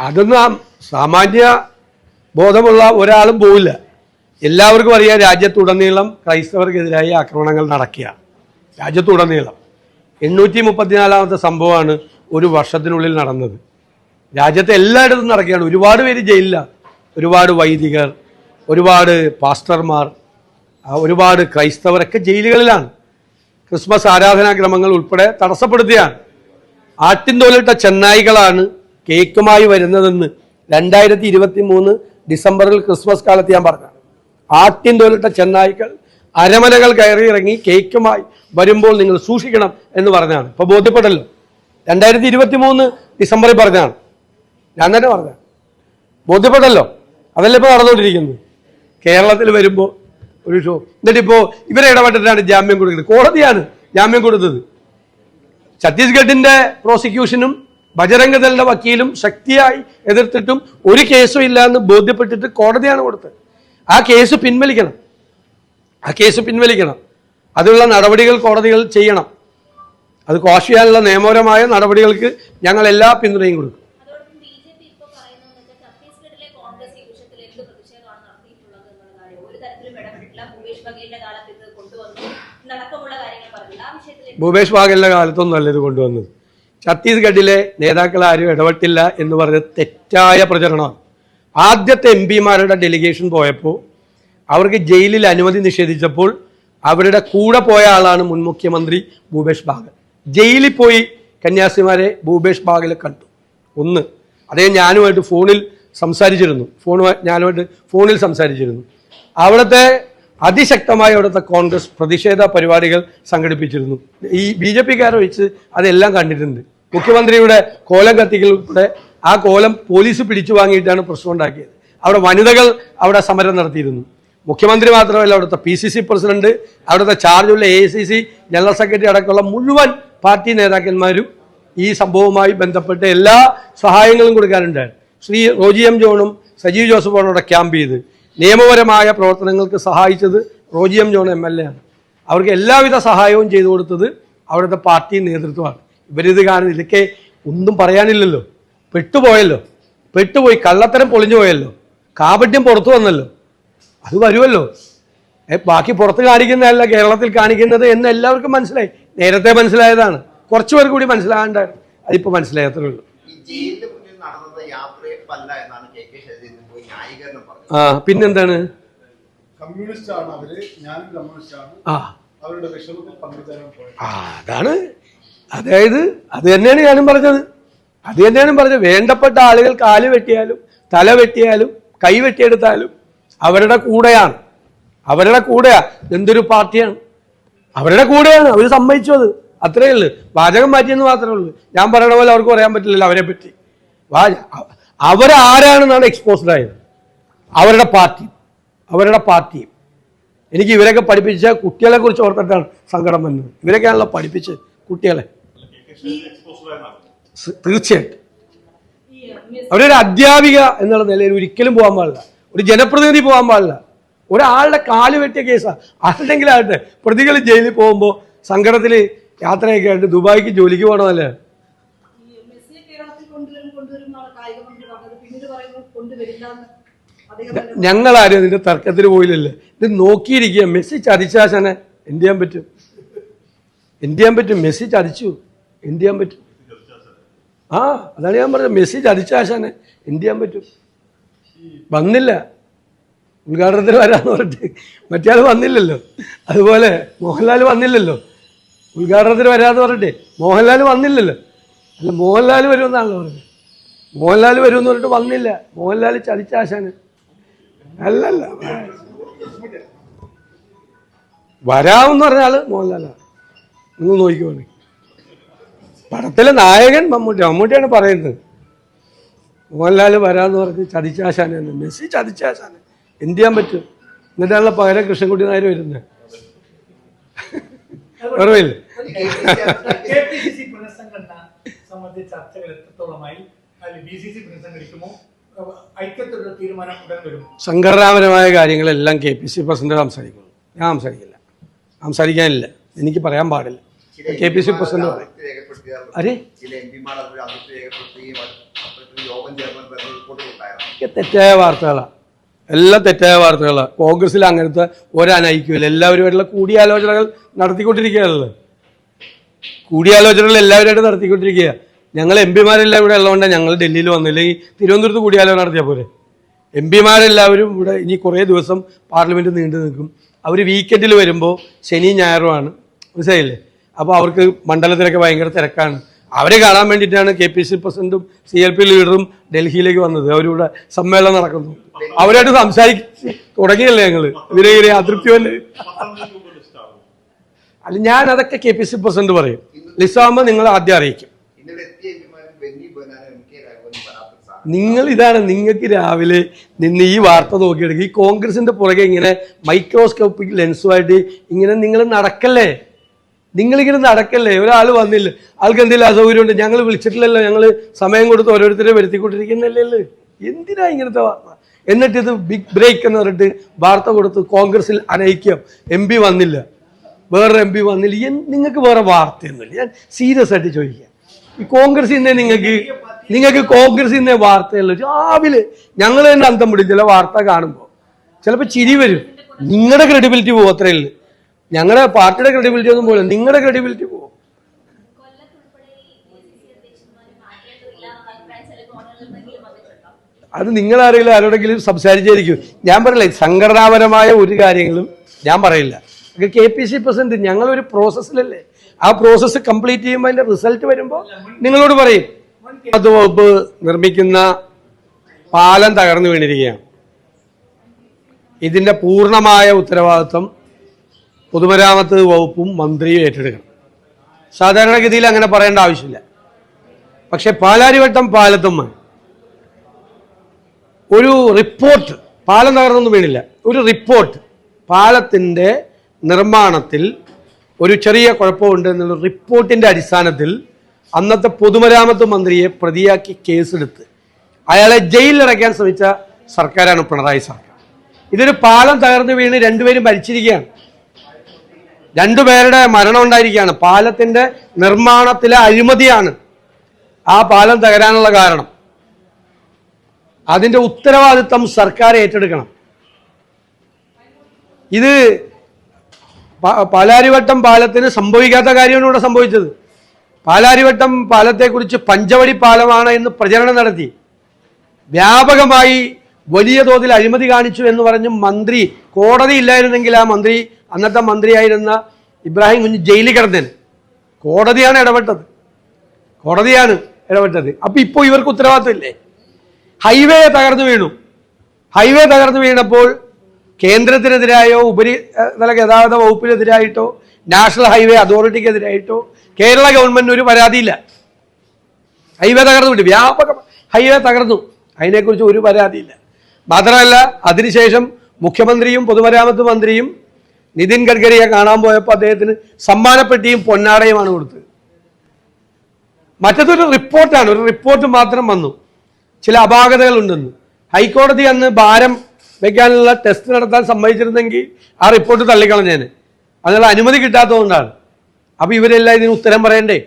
അതൊന്നും സാമാന്യ ബോധമുള്ള ഒരാളും പോവില്ല. എല്ലാവർക്കും അറിയാം രാജ്യത്തുടനീളം ക്രൈസ്തവർക്കെതിരായി ആക്രമണങ്ങൾ നടക്കുക. രാജ്യത്തുടനീളം. എണ്ണൂറ്റി മുപ്പത്തിനാലാമത്തെ സംഭവമാണ് ഒരു വർഷത്തിനുള്ളിൽ നടന്നത്. രാജ്യത്തെ എല്ലായിടത്തും നടക്കുകയാണ്. ഒരുപാട് പേര് ജയിലിലാണ് ഒരുപാട് വൈദികർ ഒരുപാട് പാസ്റ്റർമാർ ഒരുപാട് ക്രൈസ്തവരൊക്കെ ജയിലുകളിലാണ്. ക്രിസ്മസ് ആരാധനാക്രമങ്ങൾ ഉൾപ്പെടെ തടസ്സപ്പെടുത്തുകയാണ്. ആട്ടിൻതോലിട്ട ചെന്നായികളാണ് കേക്കുമായി വരുന്നതെന്ന് രണ്ടായിരത്തി ഇരുപത്തി മൂന്ന് ഡിസംബറിൽ ക്രിസ്മസ് കാലത്ത് ഞാൻ പറഞ്ഞു ആട്ടിൻതോലിട്ട ചെന്നായ്ക്കൾ അരമനകൾ കയറി ഇറങ്ങി കേക്കുമായി വരുമ്പോൾ നിങ്ങൾ സൂക്ഷിക്കണം എന്ന് പറഞ്ഞാണ് ഇപ്പൊ ബോധ്യപ്പെട്ടല്ലോ? രണ്ടായിരത്തി ഇരുപത്തി മൂന്ന് ഡിസംബറിൽ പറഞ്ഞാണ് ഞാൻ തന്നെ പറഞ്ഞ ബോധ്യപ്പെട്ടല്ലോ? അതല്ലേ ഇപ്പോൾ നടന്നുകൊണ്ടിരിക്കുന്നത്? കേരളത്തിൽ വരുമ്പോൾ ഒരു ഷോ. എന്നിട്ടിപ്പോ ഇവരെ ഇടപെട്ടിട്ടാണ് ജാമ്യം കൊടുക്കുന്നത്. കോടതിയാണ് ജാമ്യം കൊടുത്തത്. ഛത്തീസ്ഗഡിന്റെ പ്രോസിക്യൂഷനും ബജരംഗദളിന്റെ വക്കീലും ശക്തിയായി എതിർത്തിട്ടും ഒരു കേസും ഇല്ല എന്ന് ബോധ്യപ്പെട്ടിട്ട് കോടതിയാണ് കൊടുത്തത്. ആ കേസ് പിൻവലിക്കണം. ആ കേസ് പിൻവലിക്കണം. അതിനുള്ള നടപടികൾ കോടതികൾ ചെയ്യണം. അത് കോഷ് ചെയ്യാനുള്ള നിയമപരമായ നടപടികൾക്ക് ഞങ്ങൾ എല്ലാ പിന്തുണയും കൊടുക്കും. ഭൂപേഷ് ബാഗലിന്റെ കാലത്തൊന്നും അല്ല ഇത് കൊണ്ടുവന്നത്. ഛത്തീസ്ഗഡിലെ നേതാക്കൾ ആരും ഇടപെട്ടില്ല എന്ന് പറഞ്ഞ തെറ്റായ പ്രചരണമാണ് ആദ്യത്തെ എം പിമാരുടെ ഡെലിഗേഷൻ പോയപ്പോൾ അവർക്ക് ജയിലിൽ അനുമതി നിഷേധിച്ചപ്പോൾ അവരുടെ കൂടെ പോയ ആളാണ് മുൻ മുഖ്യമന്ത്രി ഭൂപേഷ് ബാഗൽ. ജയിലിൽ പോയി കന്യാസിമാരെ ഭൂപേഷ് ബാഗൽ കണ്ടു. ഒന്ന് അദ്ദേഹം ഞാനുമായിട്ട് ഫോണിൽ സംസാരിച്ചിരുന്നു. ഫോണുമായി ഞാനുമായിട്ട് ഫോണിൽ സംസാരിച്ചിരുന്നു. അവിടുത്തെ അതിശക്തമായ അവിടുത്തെ കോൺഗ്രസ് പ്രതിഷേധ പരിപാടികൾ സംഘടിപ്പിച്ചിരുന്നു. ഈ ബി ജെ പിക്കാരെ വെച്ച് അതെല്ലാം കണ്ടിട്ടുണ്ട്. മുഖ്യമന്ത്രിയുടെ കോലം കത്തിക്കൽ ഉൾപ്പെടെ ആ കോലം പോലീസ് പിടിച്ചു വാങ്ങിയിട്ടാണ് പ്രശ്നം ഉണ്ടാക്കിയത്. അവിടെ വനിതകൾ അവിടെ സമരം നടത്തിയിരുന്നു. മുഖ്യമന്ത്രി മാത്രമല്ല അവിടുത്തെ പി സി സി പ്രസിഡന്റ് അവിടുത്തെ ചാർജുള്ള A C C general secretary അടക്കമുള്ള മുഴുവൻ പാർട്ടി നേതാക്കന്മാരും ഈ സംഭവവുമായി ബന്ധപ്പെട്ട് എല്ലാ സഹായങ്ങളും കൊടുക്കാനുണ്ടായിരുന്നു. ശ്രീ റോജി എം ജോണും സജീവ് ജോസഫോണോടെ ക്യാമ്പ് ചെയ്ത്. നിയമപരമായ പ്രവർത്തനങ്ങൾക്ക് സഹായിച്ചത് Roji M John M L A ആണ്. അവർക്ക് എല്ലാവിധ സഹായവും ചെയ്തു കൊടുത്തത് അവിടുത്തെ പാർട്ടി നേതൃത്വമാണ്. ഇവരിത് കാണുന്നത് ഇതൊക്കെ ഒന്നും പറയാനില്ലല്ലോ. പെട്ടുപോയല്ലോ. പെട്ടുപോയി കള്ളത്തരം പൊളിഞ്ഞു പോയല്ലോ. കാപട്യം പുറത്തു വന്നല്ലോ. അത് വരുമല്ലോ. ബാക്കി പുറത്ത് കാണിക്കുന്നതല്ല കേരളത്തിൽ കാണിക്കുന്നത് എന്ന് എല്ലാവർക്കും മനസ്സിലായി. നേരത്തെ മനസ്സിലായതാണ്. കുറച്ചു പേർ കൂടി മനസ്സിലാകാണ്ടായിരുന്നു. അതിപ്പോൾ മനസ്സിലായത്രേ ഉള്ളൂ. ആ പിന്നെന്താണ്? കമ്മ്യൂണിസ്റ്റ് ആണ് അവർ കമ്മ്യൂണിസ്റ്റ് ആണ് അവരുടെ വിഷമത്തിൽ പങ്കുചേരാൻ ആ അതാണ്. അതായത് അത് തന്നെയാണ് ഞാനും പറഞ്ഞത്. അത് തന്നെയാണ് പറഞ്ഞത്. വേണ്ടപ്പെട്ട ആളുകൾ കാൽ വെട്ടിയാലും തല വെട്ടിയാലും കൈ വെട്ടിയെടുത്താലും അവരുടെ കൂടെയാണ്. അവരുടെ കൂടെയാ. എന്തൊരു പാർട്ടിയാണ്? അവരുടെ കൂടെയാണ്. അവർ സമ്മതിച്ചു അത്. അത്രയേ ഉള്ളൂ. വാചകം മാറ്റിയെന്ന് മാത്രമേ ഉള്ളൂ. ഞാൻ പറയണ പോലെ അവർക്ക് പറയാൻ പറ്റില്ലല്ലോ അവരെ പറ്റി അവരാരാണെന്നാണ് എക്സ്പോസ്ഡ് ആയത്. അവരുടെ പാർട്ടി അവരുടെ പാർട്ടി. എനിക്ക് ഇവരൊക്കെ പഠിപ്പിച്ച കുട്ടികളെ കുറിച്ച് ഓർത്തിട്ടാണ് സങ്കടം വന്നത്. ഇവരൊക്കെയാണല്ലോ പഠിപ്പിച്ച് കുട്ടികളെ. തീർച്ചയായിട്ടും. അവരൊരു അധ്യാപിക എന്നുള്ള നിലയിൽ ഒരിക്കലും പോകാൻ പാടില്ല. ഒരു ജനപ്രതിനിധി പോകാൻ പാടില്ല. ഒരാളുടെ കാൽ വെട്ടിയ കേസാണ് ആരുടെങ്കിലും പ്രതികൾ ജയിലിൽ പോകുമ്പോൾ സങ്കടത്തിൽ യാത്രയൊക്കെ ആയിട്ട് ദുബായിക്ക് ജോലിക്ക് പോകണമല്ലേ കൊണ്ടുവരും കൊണ്ടുവരും ഞങ്ങളാരും ഇതിന്റെ തർക്കത്തിൽ പോയില്ലല്ലേ. ഇത് നോക്കിയിരിക്കുക. മെസ്സി ചതിച്ചാശനെ എന്ത് ചെയ്യാൻ പറ്റും? എന്ത് ചെയ്യാൻ പറ്റും? മെസ്സി ചതിച്ചു. എന്ത് ചെയ്യാൻ പറ്റും? ആ അതാണ് ഞാൻ പറഞ്ഞത്. മെസ്സി ചതിച്ചാശനെ എന്ത് ചെയ്യാൻ പറ്റും? വന്നില്ല. ഉദ്ഘാടനത്തിന് വരാന്ന് പറഞ്ഞിട്ട്. മറ്റേ ആൾ വന്നില്ലല്ലോ. അതുപോലെ മോഹൻലാൽ വന്നില്ലല്ലോ. ഉദ്ഘാടനത്തിന് വരാന്ന് പറഞ്ഞിട്ട്. മോഹൻലാൽ വന്നില്ലല്ലോ. അല്ല മോഹൻലാൽ വരുമെന്നാണല്ലോ പറഞ്ഞത്. മോഹൻലാൽ വരുമെന്ന് പറഞ്ഞിട്ട് വന്നില്ല. മോഹൻലാൽ ചതിച്ചാശാന് അല്ലല്ല. വരാമെന്ന് പറഞ്ഞാൽ മോഹൻലാല നിങ്ങൾ നോക്കിക്കോണേ പടത്തിലെ നായകൻ മമ്മൂട്ടി മമ്മൂട്ടിയാണ് പറയുന്നത്. മോഹൻലാൽ വരാന്ന് പറഞ്ഞ് ചതിച്ചാശാനാണ് മെസ്സി ചതിച്ചാശാന്. എന്ത് ചെയ്യാൻ പറ്റും? എന്നിട്ടാണല്ലോ പകരം കൃഷ്ണൻകുട്ടി നായർ വരുന്നത് ഓർമ്മയില്ലേ? സംബന്ധിച്ച ചർച്ചകൾ എത്രത്തോളമായി? ബി സി സി പുനഃസംഘടിക്കുമോ ഐക്യത്തിലുള്ള തീരുമാനം ഉടൻ വരും. സംഘടനാപരമായ കാര്യങ്ങളെല്ലാം കെ പി സി പ്രസിഡന്റ് സംസാരിക്കുന്നു. ഞാൻ സംസാരിക്കില്ല. സംസാരിക്കാനില്ല. എനിക്ക് പറയാൻ പാടില്ല. കെ പി സി പ്രസിഡന്റ് പറയും അരെ തെറ്റായ വാർത്തകളാണ് എല്ലാം തെറ്റായ വാർത്തകളാണ് കോൺഗ്രസിൽ അങ്ങനത്തെ ഒരനൈക്യമില്ല. എല്ലാവരുമായിട്ടുള്ള കൂടിയാലോചനകൾ നടത്തിക്കൊണ്ടിരിക്കുകയാണല്ലോ. കൂടിയാലോചനകൾ എല്ലാവരുമായിട്ട് നടത്തിക്കൊണ്ടിരിക്കുക ഞങ്ങൾ എം പിമാരെല്ലാം ഇവിടെ ഉള്ളതുകൊണ്ട് ഞങ്ങൾ ഡൽഹിയിൽ വന്നില്ലെങ്കിൽ തിരുവനന്തപുരത്ത് കൂടിയാലോ നടത്തിയാൽ പോരെ? എം പിമാരെല്ലാവരും ഇവിടെ ഇനി കുറേ ദിവസം പാർലമെന്റ് നീണ്ടു നിൽക്കും. അവർ വീക്കെൻഡിൽ വരുമ്പോൾ ശനി ഞായറുമാണ് മനസ്സിലായില്ലേ? അപ്പോൾ അവർക്ക് മണ്ഡലത്തിലൊക്കെ ഭയങ്കര തിരക്കാണ്. അവരെ കാണാൻ വേണ്ടിയിട്ടാണ് കെ പി സി പ്രസിഡന്റും സി എൽ പി ലീഡറും ഡൽഹിയിലേക്ക് വന്നത്. അവരിവിടെ സമ്മേളനം നടക്കുന്നു. അവരായിട്ട് സംസാരിച്ച് തുടങ്ങിയല്ലേ ഞങ്ങൾ ഇവരെ ഇവരെ അതൃപ്തിയല്ലേ അല്ല ഞാൻ അതൊക്കെ കെ പി സി പ്രസിഡന്റ് പറയും. ലിസാമ നിങ്ങൾ ആദ്യം അറിയിക്കും. നിങ്ങൾ ഇതാണ് നിങ്ങൾക്ക് രാവിലെ നിന്ന് ഈ വാർത്ത നോക്കിയെടുക്കുക. ഈ കോൺഗ്രസിന്റെ പുറകെ ഇങ്ങനെ മൈക്രോസ്കോപ്പിക് ലെൻസുമായിട്ട് ഇങ്ങനെ നിങ്ങൾ നടക്കല്ലേ? നിങ്ങളിങ്ങനെ നടക്കല്ലേ? ഒരാൾ വന്നില്ല. ആൾക്ക് എന്തെങ്കിലും അസൗകര്യമുണ്ട്? ഞങ്ങൾ വിളിച്ചിട്ടില്ലല്ലോ. ഞങ്ങൾ സമയം കൊടുത്ത് ഓരോരുത്തരെ വരുത്തിക്കൊണ്ടിരിക്കുന്നല്ലേ എന്തിനാ ഇങ്ങനത്തെ വാർത്ത? എന്നിട്ട് ഇത് ബിഗ് ബ്രേക്ക് എന്ന് പറഞ്ഞിട്ട് വാർത്ത കൊടുത്ത് കോൺഗ്രസിൽ അനൈക്യം. എം പി വന്നില്ല. വേറെ എം പി വന്നില്ല. നിങ്ങൾക്ക് വേറെ വാർത്തയൊന്നുമില്ല. ഞാൻ സീരിയസ് ആയിട്ട് ചോദിക്കാം. ഈ കോൺഗ്രസിൽ നിന്ന് നിങ്ങൾക്ക് നിങ്ങൾക്ക് കോൺഗ്രസിൽ നിന്ന് വാർത്തയല്ല രാവിലെ ഞങ്ങൾ തന്നെ അന്തം വിടും ചില വാർത്ത കാണുമ്പോൾ ചിലപ്പോൾ ചിരി വരും. നിങ്ങളുടെ ക്രെഡിബിലിറ്റി പോകും അത്രയേ ഉള്ളൂ. ഞങ്ങളുടെ പാർട്ടിയുടെ ക്രെഡിബിലിറ്റി ഒന്നും പോലും നിങ്ങളുടെ ക്രെഡിബിലിറ്റി പോകും അത് നിങ്ങളാരെങ്കിലും ആരോടെങ്കിലും സംസാരിച്ചായിരിക്കും. ഞാൻ പറയില്ല സംഘടനാപരമായ ഒരു കാര്യങ്ങളും ഞാൻ പറയില്ല. കെ പി സി പ്രസിഡന്റ് ഞങ്ങളൊരു പ്രോസസ്സിലല്ലേ ആ പ്രോസസ്സ് കംപ്ലീറ്റ് ചെയ്യുമ്പോൾ അതിന്റെ റിസൾട്ട് വരുമ്പോൾ നിങ്ങളോട് പറയും. വകുപ്പ് നിർമ്മിക്കുന്ന പാലം തകർന്നു വീണിരിക്കുകയാണ്. ഇതിന്റെ പൂർണമായ ഉത്തരവാദിത്വം പൊതുമരാമത്ത് വകുപ്പും മന്ത്രിയും ഏറ്റെടുക്കണം. സാധാരണഗതിയിൽ അങ്ങനെ പറയേണ്ട ആവശ്യമില്ല. പക്ഷെ പാലാരിവട്ടം പാലത്തുമ്മ ഒരു റിപ്പോർട്ട് പാലം തകർന്നൊന്നും വീണില്ല. ഒരു റിപ്പോർട്ട് പാലത്തിന്റെ നിർമ്മാണത്തിൽ ഒരു ചെറിയ കുഴപ്പമുണ്ട് എന്നുള്ള റിപ്പോർട്ടിന്റെ അടിസ്ഥാനത്തിൽ അന്നത്തെ പൊതുമരാമത്ത് മന്ത്രിയെ പ്രതിയാക്കി കേസെടുത്ത് അയാളെ ജയിലിലടയ്ക്കാൻ ശ്രമിച്ച സർക്കാരാണ് പിണറായി സർക്കാർ. ഇതൊരു പാലം തകർന്നു വീണ് രണ്ടുപേരും മരിച്ചിരിക്കുകയാണ്. രണ്ടുപേരുടെ മരണം ഉണ്ടായിരിക്കുകയാണ്. പാലത്തിന്റെ നിർമ്മാണത്തിലെ അഴിമതിയാണ് ആ പാലം തകരാനുള്ള കാരണം. അതിന്റെ ഉത്തരവാദിത്തം സർക്കാർ ഏറ്റെടുക്കണം. ഇത് പാലാരിവട്ടം പാലത്തിന് സംഭവിക്കാത്ത കാര്യമാണ് ഇവിടെ സംഭവിച്ചത്. പാലാരിവട്ടം പാലത്തെക്കുറിച്ച് പഞ്ചവടി പാലമാണ് എന്ന് പ്രചരണം നടത്തി. വ്യാപകമായി വലിയ തോതിൽ അഴിമതി കാണിച്ചു എന്ന് പറഞ്ഞ് മന്ത്രി കോടതി ഇല്ലായിരുന്നെങ്കിൽ ആ മന്ത്രി അന്നത്തെ മന്ത്രിയായിരുന്ന ഇബ്രാഹിം കുഞ്ഞ് ജയിലിൽ കിടന്നേന്. കോടതിയാണ് ഇടപെട്ടത്. കോടതിയാണ് ഇടപെട്ടത്. അപ്പൊ ഇപ്പോൾ ഇവർക്ക് ഉത്തരവാദിത്തമില്ലേ? ഹൈവേ തകർന്നു വീണു. ഹൈവേ തകർന്നു വീണപ്പോൾ കേന്ദ്രത്തിനെതിരായോ ഉപരിതല ഗതാഗത വകുപ്പിനെതിരായിട്ടോ നാഷണൽ ഹൈവേ അതോറിറ്റിക്കെതിരായിട്ടോ കേരള ഗവൺമെന്റിന് ഒരു പരാതിയില്ല. ഹൈവേ തകർന്നു വ്യാപക ഹൈവേ തകർന്നു. അതിനെക്കുറിച്ച് ഒരു പരാതിയില്ല. മാത്രമല്ല അതിനുശേഷം മുഖ്യമന്ത്രിയും പൊതുമരാമത്ത് മന്ത്രിയും നിതിൻ ഗഡ്കരിയെ കാണാൻ പോയപ്പോൾ അദ്ദേഹത്തിന് സമ്മാനപ്പെട്ടിയും പൊന്നാടയുമാണ് കൊടുത്തത്. മറ്റതൊരു റിപ്പോർട്ടാണ്. ഒരു റിപ്പോർട്ട് മാത്രം വന്നു. ചില അപാകതകൾ ഉണ്ടെന്ന് ഹൈക്കോടതി അന്ന് ഭാരം വെക്കാനുള്ള ടെസ്റ്റ് നടത്താൻ സമ്മതിച്ചിരുന്നെങ്കിൽ ആ റിപ്പോർട്ട് തള്ളിക്കളഞ്ഞേനെ. അതിനുള്ള അനുമതി കിട്ടാത്തതുകൊണ്ടാണ്. അപ്പൊ ഇവരെല്ലാം ഇതിന് ഉത്തരം പറയണ്ടേ?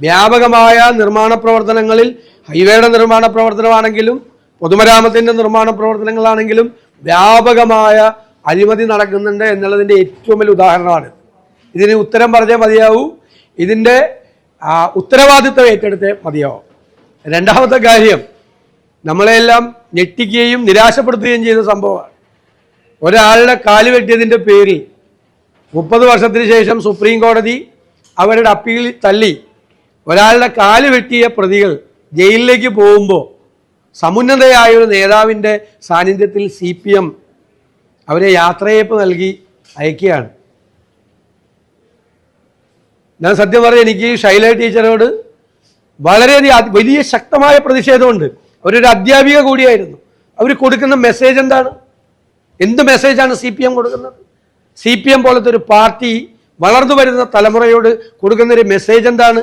വ്യാപകമായ നിർമ്മാണ പ്രവർത്തനങ്ങളിൽ ഹൈവേയുടെ നിർമ്മാണ പ്രവർത്തനമാണെങ്കിലും പൊതുമരാമത്തിന്റെ നിർമ്മാണ പ്രവർത്തനങ്ങളാണെങ്കിലും വ്യാപകമായ അഴിമതി നടക്കുന്നുണ്ട് എന്നുള്ളതിന്റെ ഏറ്റവും വലിയ ഉദാഹരണമാണ്. ഇതിന് ഉത്തരം പറഞ്ഞേ മതിയാവൂ. ഇതിന്റെ ഉത്തരവാദിത്വം ഏറ്റെടുത്തേ മതിയാവും. രണ്ടാമത്തെ കാര്യം നമ്മളെല്ലാം ഞെട്ടിക്കുകയും നിരാശപ്പെടുത്തുകയും ചെയ്ത സംഭവമാണ്. ഒരാളുടെ കാൽ വെട്ടിയതിന്റെ പേരിൽ മുപ്പത് വർഷത്തിന് ശേഷം സുപ്രീം കോടതി അവരുടെ അപ്പീൽ തള്ളി. ഒരാളുടെ കാൽ വെട്ടിയ പ്രതികൾ ജയിലിലേക്ക് പോകുമ്പോൾ സമുന്നതയായ ഒരു നേതാവിന്റെ സാന്നിധ്യത്തിൽ സി പി എം അവരെ യാത്രയപ്പ് നൽകി അയക്കുകയാണ്. ഞാൻ സത്യം പറഞ്ഞ എനിക്ക് ഷൈല ടീച്ചറോട് വളരെയധികം വലിയ ശക്തമായ പ്രതിഷേധമുണ്ട്. അവരൊരു അധ്യാപിക കൂടിയായിരുന്നു. അവർ കൊടുക്കുന്ന മെസ്സേജ് എന്താണ്? എന്ത് മെസ്സേജാണ് സി പി എം കൊടുക്കുന്നത്? സി പി എം പോലത്തെ ഒരു പാർട്ടി വളർന്നു വരുന്ന തലമുറയോട് കൊടുക്കുന്ന ഒരു മെസ്സേജ് എന്താണ്?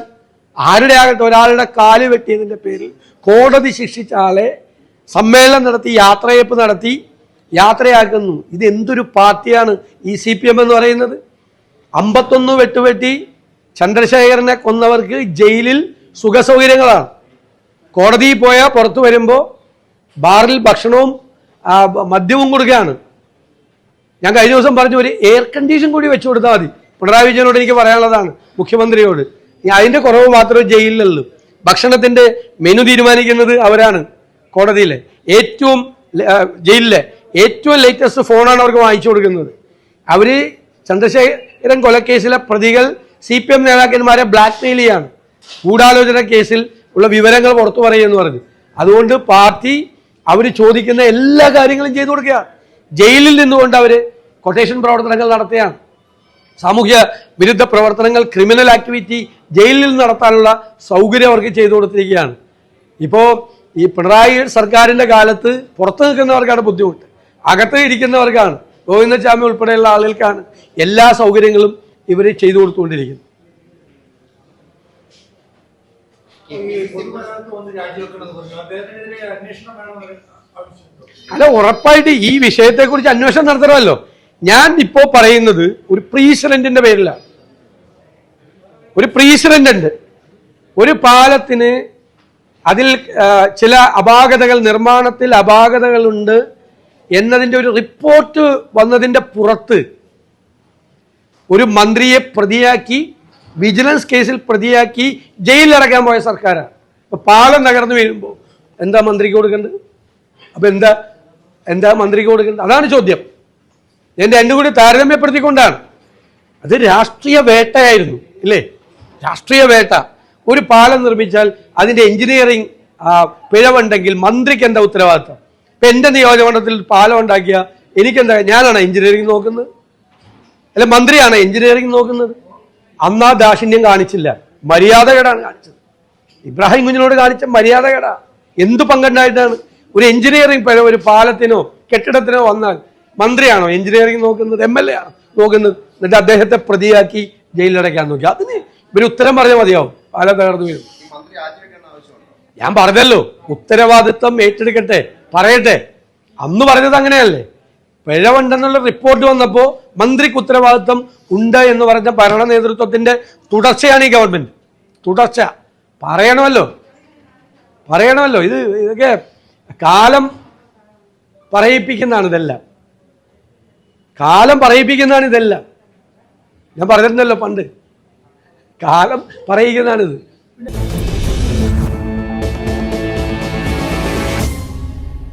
ആരുടെ ആകട്ടെ ഒരാളുടെ കാൽ വെട്ടിയതിന്റെ പേരിൽ കോടതി ശിക്ഷിച്ച ആളെ സമ്മേളനം നടത്തി യാത്രയപ്പ് നടത്തി യാത്രയാക്കുന്നു. ഇത് എന്തൊരു പാർട്ടിയാണ് ഈ സി പി എം എന്ന് പറയുന്നത്? അമ്പത്തൊന്ന് വെട്ടുവെട്ടി ചന്ദ്രശേഖരനെ കൊന്നവർക്ക് ജയിലിൽ സുഖസൗകര്യങ്ങളാണ്. കോടതിയിൽ പോയാൽ പുറത്തു വരുമ്പോൾ ബാറിൽ ഭക്ഷണവും മദ്യവും കൊടുക്കുകയാണ്. ഞാൻ കഴിഞ്ഞ ദിവസം പറഞ്ഞു ഒരു എയർ കണ്ടീഷൻ കൂടി വെച്ചു കൊടുത്താൽ മതി. പിണറായി വിജയനോട് എനിക്ക് പറയാനുള്ളതാണ് മുഖ്യമന്ത്രിയോട്. അതിന്റെ കുറവ് മാത്രമേ ജയിലിലുള്ളൂ ഭക്ഷണത്തിന്റെ മെനു തീരുമാനിക്കുന്നത് അവരാണ് കോടതിയിലെ. ഏറ്റവും ജയിലിലെ ഏറ്റവും ലേറ്റസ്റ്റ് ഫോണാണ് അവർക്ക് വാങ്ങിച്ചു കൊടുക്കുന്നത്. അവർ ചന്ദ്രശേഖരൻ കൊലക്കേസിലെ പ്രതികൾ സി പി എം നേതാക്കന്മാരെ ബ്ലാക്ക് മെയിൽ ചെയ്യാണ്. ഗൂഢാലോചന കേസിൽ ഉള്ള വിവരങ്ങൾ പുറത്തു പറയുമെന്ന് പറഞ്ഞു. അതുകൊണ്ട് പാർട്ടി അവർ ചോദിക്കുന്ന എല്ലാ കാര്യങ്ങളും ചെയ്തു കൊടുക്കുക ജയിലിൽ നിന്നുകൊണ്ട് അവർ കൊട്ടേഷൻ പ്രവർത്തനങ്ങൾ നടത്തുകയാണ്. സാമൂഹ്യ വിരുദ്ധ പ്രവർത്തനങ്ങൾ ക്രിമിനൽ ആക്ടിവിറ്റി ജയിലിൽ നടത്താനുള്ള സൗകര്യം അവർക്ക് ചെയ്തു കൊടുത്തിരിക്കുകയാണ്. ഇപ്പോൾ ഈ പിണറായി സർക്കാരിന്റെ കാലത്ത് പുറത്തു നിൽക്കുന്നവർക്കാണ് ബുദ്ധിമുട്ട്. അകത്ത് ഇരിക്കുന്നവർക്കാണ്. ഗോവിന്ദസ്വാമി ഉൾപ്പെടെയുള്ള ആളുകൾക്കാണ് എല്ലാ സൗകര്യങ്ങളും ഇവർ ചെയ്തു കൊടുത്തുകൊണ്ടിരിക്കുന്നത്. അല്ല ഉറപ്പായിട്ട് ഈ വിഷയത്തെക്കുറിച്ച് അന്വേഷണം നടത്തണമല്ലോ. ഞാൻ ഇപ്പോൾ പറയുന്നത് ഒരു പ്രീസിഡന്റിന്റെ പേരിലാണ്. ഒരു പ്രീസിഡന്റ് ഉണ്ട് ഒരു പാലത്തിന് അതിൽ ചില അപാകതകൾ നിർമ്മാണത്തിൽ അപാകതകളുണ്ട് എന്നതിന്റെ ഒരു റിപ്പോർട്ട് വന്നതിന്റെ പുറത്ത് ഒരു മന്ത്രിയെ പ്രതിയാക്കി വിജിലൻസ് കേസിൽ പ്രതിയാക്കി ജയിലിലടക്കാൻ പോയ സർക്കാരാണ്. ഇപ്പൊ പാലം തകർന്നു വീഴുമ്പോൾ എന്താ മന്ത്രിക്ക് കൊടുക്കേണ്ടത്? അപ്പൊ എന്താ എന്താ മന്ത്രിക്ക് കൊടുക്കേണ്ടത്? അതാണ് ചോദ്യം. ഞാൻ രണ്ടും കൂടി താരതമ്യപ്പെടുത്തിക്കൊണ്ടാണ്. അത് രാഷ്ട്രീയ വേട്ടയായിരുന്നു ഇല്ലേ? രാഷ്ട്രീയ വേട്ട. ഒരു പാലം നിർമ്മിച്ചാൽ അതിന്റെ എഞ്ചിനീയറിംഗ് പിഴവുണ്ടെങ്കിൽ മന്ത്രിക്ക് എന്താ ഉത്തരവാദിത്തം ഇപ്പൊ എന്റെ നിയോജകമണ്ഡലത്തിൽ പാലം ഉണ്ടാക്കിയ എനിക്കെന്താ ഞാനാണ് എഞ്ചിനീയറിംഗ് നോക്കുന്നത്? അല്ല മന്ത്രിയാണ് എഞ്ചിനീയറിംഗ് നോക്കുന്നത്? അന്നാ ദാക്ഷിണ്യം കാണിച്ചില്ല. മര്യാദകേടാണ് കാണിച്ചത്. ഇബ്രാഹിം കുഞ്ഞിനോട് കാണിച്ച മര്യാദകേടാ. എന്തു പങ്കുണ്ടായിട്ടാണ് ഒരു എഞ്ചിനീയറിംഗ് പിഴ ഒരു പാലത്തിനോ കെട്ടിടത്തിനോ വന്നാൽ മന്ത്രിയാണോ? എഞ്ചിനീയറിംഗ് നോക്കുന്നത് എം എൽ എ ആണോ? നോക്കുന്നത്. എന്നിട്ട് അദ്ദേഹത്തെ പ്രതിയാക്കി ജയിലിലടയ്ക്കാൻ നോക്കി. അതിന് ഇവർ ഉത്തരം പറഞ്ഞാൽ മതിയാവും. പാലം തകർന്നു വരും ഞാൻ പറഞ്ഞല്ലോ ഉത്തരവാദിത്വം ഏറ്റെടുക്കട്ടെ പറയട്ടെ. അന്ന് പറഞ്ഞത് അങ്ങനെയല്ലേ? പിഴവുണ്ടെന്നുള്ള റിപ്പോർട്ട് വന്നപ്പോൾ മന്ത്രിക്ക് ഉത്തരവാദിത്വം ഉണ്ട് എന്ന് പറഞ്ഞ ഭരണ നേതൃത്വത്തിന്റെ തുടർച്ചയാണ് ഈ ഗവൺമെന്റ്. തുടർച്ച. പറയണമല്ലോ. പറയണമല്ലോ. ഇത് ഇതൊക്കെ കാലം പറയിപ്പിക്കുന്നതാണ് ഇതെല്ലാം. കാലം പറയിപ്പിക്കുന്നതാണ് ഇതെല്ലാം. ഞാൻ പറഞ്ഞിരുന്നല്ലോ പണ്ട്. കാലം പറയിക്കുന്നതാണിത്